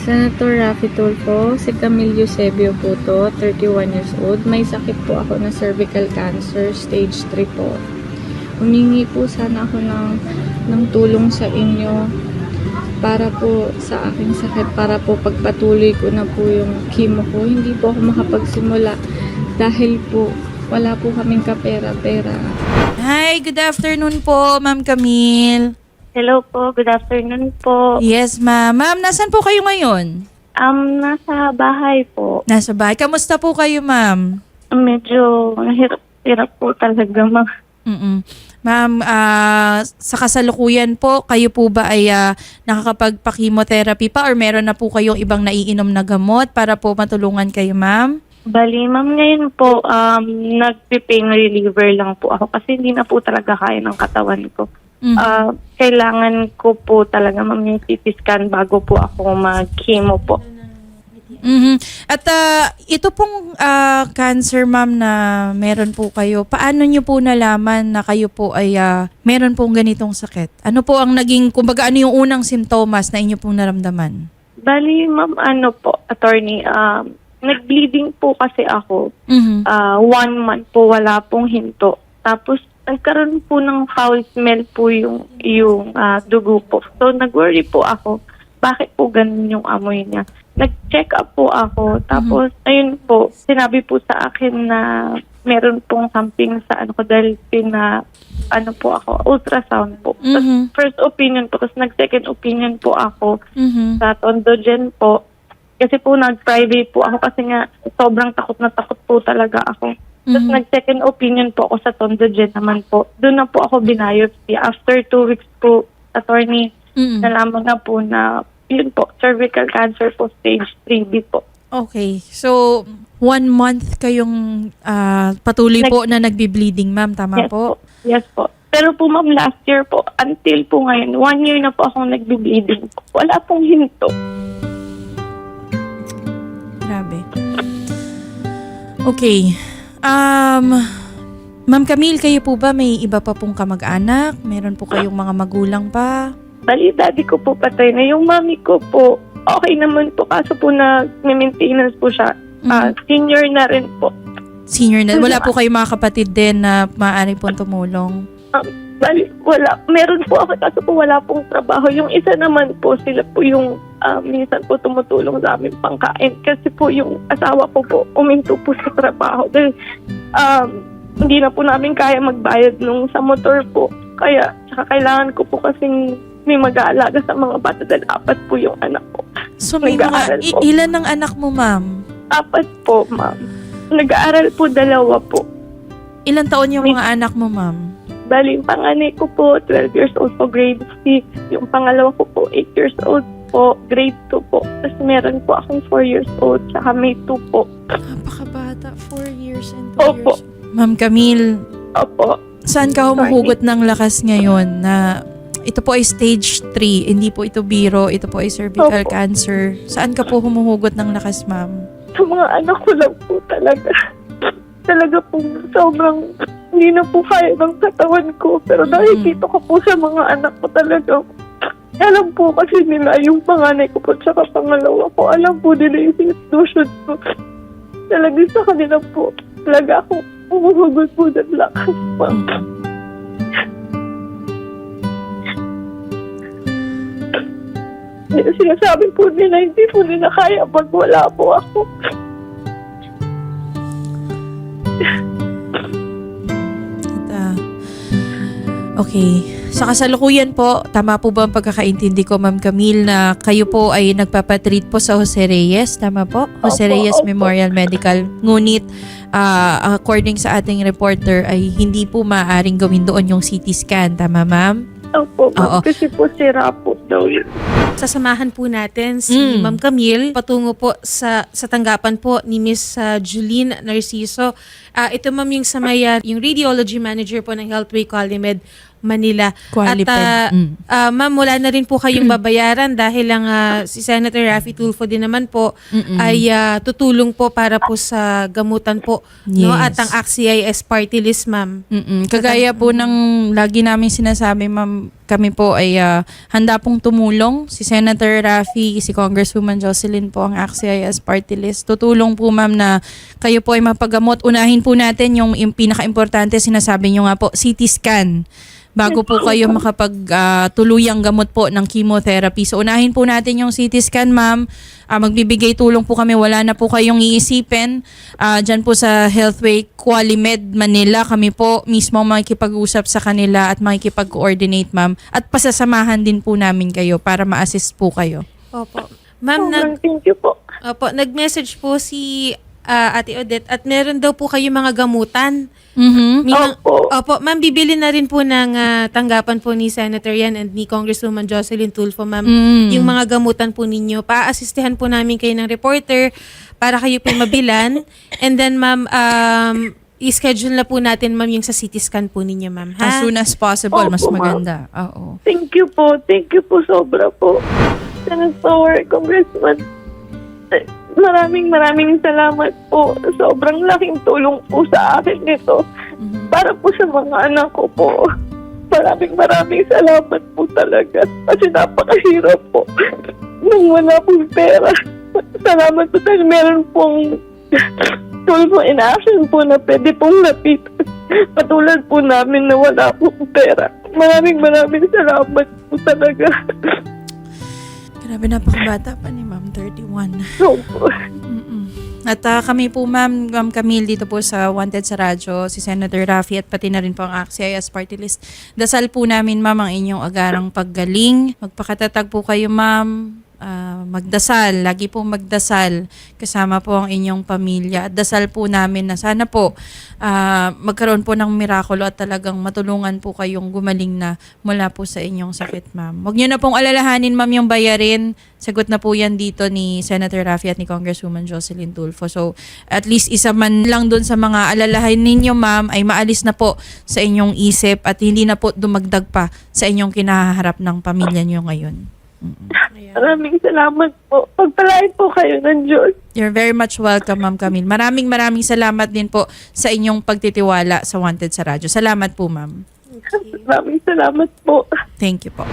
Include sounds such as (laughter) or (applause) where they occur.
Senator Raffy Tulfo, si Camille Eusebio po to, 31 years old. May sakit po ako na cervical cancer, stage 3 po. Humingi po sana ako ng, ng tulong sa inyo para po sa aking sakit, para po pagpatuloy ko na po yung chemo ko. Hindi po ako makapagsimula dahil po wala po kaming kapera-pera. Hi, good afternoon po, Ma'am Camille. Hello po, good afternoon po. Yes, ma'am. Ma'am, nasan po kayo ngayon? Um, nasa bahay po. Nasa bahay. Kamusta po kayo, ma'am? Medyo nahirap-hirap po talaga ma. Mm-mm. Ma'am, ah, sa kasalukuyan po, kayo po ba ay ah, nakakapagpa-chemotherapy pa or meron na po kayong ibang naiinom na gamot para po matulungan kayo, ma'am? Bali, ma'am, ngayon po, um, nagpe-pain reliever lang po ako kasi hindi na po talaga kaya ng katawan ko. Mm. Ah, kailangan ko po talaga, ma'am, yung CT scan bago po ako mag-chemo po. Mhm. At ah, ito pong ah, cancer, ma'am, na meron po kayo, paano nyo po nalaman na kayo po ay ah, meron pong ganitong sakit? Ano po ang naging, kumbaga ano yung unang simptomas na inyo pong naramdaman? Bali, ma'am, ano po, attorney, um, nag-bleeding po kasi ako. Mhm. Ah, one month po wala pong hinto. Tapos nagkaroon po ng foul smell po yung yung ah, dugo po. So nag-worry po ako. Bakit po ganun yung amoy niya? Nag-check up po ako. Tapos ayun po, sinabi po sa akin na meron pong something sa ano ko dahil pina ano po ako, ultrasound po. Tapos Mhm. first opinion po, tapos nag-second opinion po ako Mhm. sa Tondogen po. Kasi po nag-private po ako kasi nga sobrang takot na takot po talaga ako. Tapos Mhm. nag-second opinion po ako sa Tondogen naman po. Doon na po ako binayopsy. After two weeks po, attorney, Mhm. nalaman na po na yun po, cervical cancer po, stage 3B po. Okay. So, one month kayong ah, patuloy Nag- po na nagbi-bleeding, ma'am. Tama yes po? Yes po. Pero po ma'am, last year po, until po ngayon, one year na po akong nagbe-bleeding po. Wala pong hinto. Grabe. Okay. Um, Ma'am Camille, kayo po ba may iba pa pong kamag-anak? Meron po kayong mga magulang pa? Bali, daddy ko po patay na. Yung mami ko po, okay naman po. Kaso po na maintenance po siya. Ah, Mhm. senior na rin po. Senior na. Wala po kayong mga kapatid din na maaari pong tumulong? Bali, wala. Meron po ako kaso po wala pong trabaho. Yung isa naman po, sila po yung ah, minsan po tumutulong sa amin pangkain. Kasi po yung asawa ko po, uminto po sa trabaho. Dahil um, hindi na po namin kaya magbayad nung sa motor po. Kaya, tsaka kailangan ko po kasing may mag-aalaga sa mga bata dahil apat po yung anak ko. So may mga, po. ilan ng anak mo, ma'am? Apat po, ma'am. Nag-aaral po dalawa po. Ilan taon yung mga anak mo, ma'am? Bali, yung panganay ko po, 12 years old po, grade 6. Yung pangalawa ko po, 8 years old po, grade 2 po. Tapos meron po akong 4 years old, tsaka may 2 po. Napakabata. Four years and two Opo. years. Ma'am Camille, Opo. saan ka humuhugot ng lakas ngayon na ito po ay stage 3, hindi po ito biro, ito po ay cervical Opo. cancer. Saan ka po humuhugot ng lakas, ma'am? Sa mga anak ko lang po talaga. talaga po, sobrang hindi na po kaya ng katawan ko. Pero Mm. nakikita ko po sa mga anak ko talaga. Alam po kasi nila yung panganay ko po tsaka pangalawa ko. Alam po nila yung situation ko. Talaga sa kanila po. Talaga ako umuhugot po ng lakas. ma'am. Sinasabi po nila, hindi po nila kaya pag wala po ako. At, okay. Sa kasalukuyan po, tama po ba ang pagkakaintindi ko, Ma'am Camille, na kayo po ay nagpapatreat po sa Jose Reyes? Tama po? Jose Opo, Reyes opo. Memorial Medical. Ngunit, ah, according sa ating reporter, ay hindi po maaaring gawin doon yung CT scan. Tama, Ma'am? Opo, Oo. ma'am. Kasi po sira po daw yun. Sasamahan po natin si Mm. Ma'am Camille patungo po sa sa tanggapan po ni Miss uh, Julene Narciso. Ah, ito ma'am yung sa may, ah, yung radiology manager po ng Healthway Qualimed Manila. Qualified. At ah, Mm. ah, ma'am, wala na rin po kayong (clears throat) babayaran dahil lang ah, si Senator Raffy Tulfo din naman po Mm-mm. ay ah, tutulong po para po sa gamutan po no Yes. at ang ACT-CIS party list ma'am. Mm-mm. Kagaya po ng lagi namin sinasabi, Ma'am kami po ay ah, handa pong tumulong. Si Senator Raffy, si Congresswoman Jocelyn po ang AXIS party list. Tutulong po ma'am na kayo po ay mapagamot. Unahin po natin yung, yung pinaka-importante, sinasabi nyo nga po, CT scan bago po kayo makapag ah, tuluyang gamot po ng chemotherapy. So unahin po natin yung CT scan, ma'am. Ah, magbibigay tulong po kami. Wala na po kayong iisipin. Ah, Diyan po sa Healthway Qualimed Manila, kami po mismo makikipag-usap sa kanila at makikipag-coordinate, ma'am. At pasasamahan din po namin kayo para ma-assist po kayo. Opo. Ma'am, nag, Sobrang thank you po. opo, nag-message po si ah, Ate Odette at meron daw po kayo mga gamutan. Mhm. May mga- Opo. Opo, ma'am, bibili na rin po ng ah, tanggapan po ni Senator Yan and ni Congresswoman Jocelyn Tulfo, ma'am. Mm. Yung mga gamutan po ninyo. Paasistihan po namin kayo ng reporter para kayo po mabilan. (laughs) And then, ma'am, um, i-schedule na po natin, ma'am, yung sa CT scan po ninyo, ma'am. Ha? As soon as possible, mas Opo, ma'am. maganda. Oo. Thank you po. Thank you po sobra po. Senator, Congressman, eh, maraming maraming salamat po. Sobrang laking tulong po sa akin nito. Para po sa mga anak ko po. Maraming maraming salamat po talaga. Kasi napakahirap po. Nang wala pong pera. Salamat po dahil meron pong tool po in action po na pwede pong lapitan. Patulad po namin na wala pong pera. Maraming maraming salamat po talaga. Grabe, napakabata pa ni Ma'am, 31. So po. Mm-mm. At ah, kami po ma'am, Ma'am Camille dito po sa Wanted sa Radyo, si Senator Raffy at pati na rin po ang AXIS party list. Dasal po namin ma'am ang inyong agarang paggaling. Magpakatatag po kayo ma'am. Ah, magdasal, lagi po magdasal kasama po ang inyong pamilya. At dasal po namin na sana po ah, magkaroon po ng mirakulo at talagang matulungan po kayong gumaling na mula po sa inyong sakit ma'am. Huwag niyo na pong alalahanin ma'am yung bayarin. Sagot na po yan dito ni Senator Raffy at ni Congresswoman Jocelyn Tulfo. So, at least isa man lang doon sa mga alalahanin ninyo, ma'am, ay maalis na po sa inyong isip at hindi na po dumagdag pa sa inyong kinaharap ng pamilya niyo ngayon. Maraming salamat po. Pagpalain po kayo ng Diyos. You're very much welcome, Ma'am Camille. Maraming maraming salamat din po sa inyong pagtitiwala sa Wanted sa Radyo. Salamat po, Ma'am. Maraming salamat po. Thank you po.